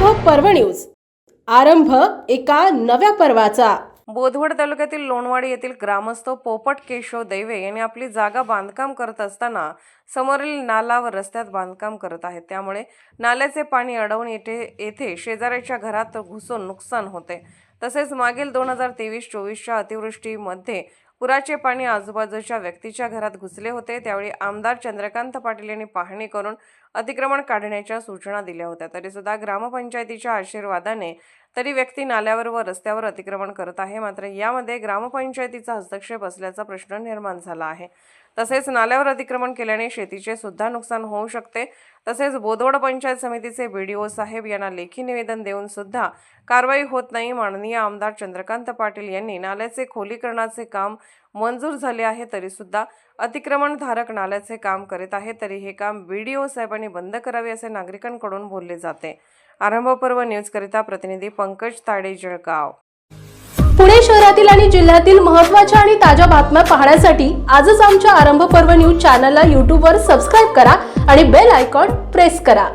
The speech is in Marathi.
पर्व न्यूज. आरंभ एका नव्या पर्वाचा. बोधवड तालुक्यातील लोणवाडी येथील ग्रामस्थ पोपट केशव दैवे यांनी आपली जागा बांधकाम करत असताना समोरील नाला व रस्त्यात बांधकाम करत आहेत. त्यामुळे नाल्याचे पाणी अडवून येथे येथे शेजाऱ्याच्या घरात घुसून नुकसान होते. तसेच मागील दोन हजार तेवीस चोवीसच्या अतिवृष्टीमध्ये पुराचे पाणी आजूबाजूच्या व्यक्तीच्या घरात घुसले होते. त्यावेळी आमदार चंद्रकांत पाटील यांनी पाहणी करून अतिक्रमण काढण्याच्या सूचना दिल्या होत्या. तरीसुद्धा ग्रामपंचायतीच्या आशीर्वादाने तरी व्यक्ती नाल्यावर व रस्त्यावर अतिक्रमण करत आहे. मात्र यामध्ये ग्रामपंचायतीचा हस्तक्षेप असल्याचा प्रश्न निर्माण झाला आहे. तसेच नाल्यावर अतिक्रमण केल्याने शेतीचे सुद्धा नुकसान होऊ शकते. तसेच बोदवड पंचायत समितीचे बीडीओ साहेब यांना लेखी निवेदन देऊन सुद्धा कारवाई होत नाही माननीय आमदार चंद्रकांत पाटील यांनी नाल्याचे खोलीकरणाचे काम मंजूर झाले आहे तरी सुद्धा अतिक्रमणधारक नाल्याचे काम करीत आहे. तरी हे काम बीडीओ साहेबांनी बंद करावे असे नागरिकांकडून बोलले जाते. आरंभपर्व न्यूजकरिता प्रतिनिधी पंकज ताडे जळगाव पुणे शहरातील आणि जिल्ह्यातील महत्त्वाच्या आणि ताज्या बातम्या पाहण्यासाठी आजच आमच्या आरंभ पर्व न्यूज चॅनलला यूट्यूबवर सबस्क्राईब करा आणि बेल आयकॉन प्रेस करा.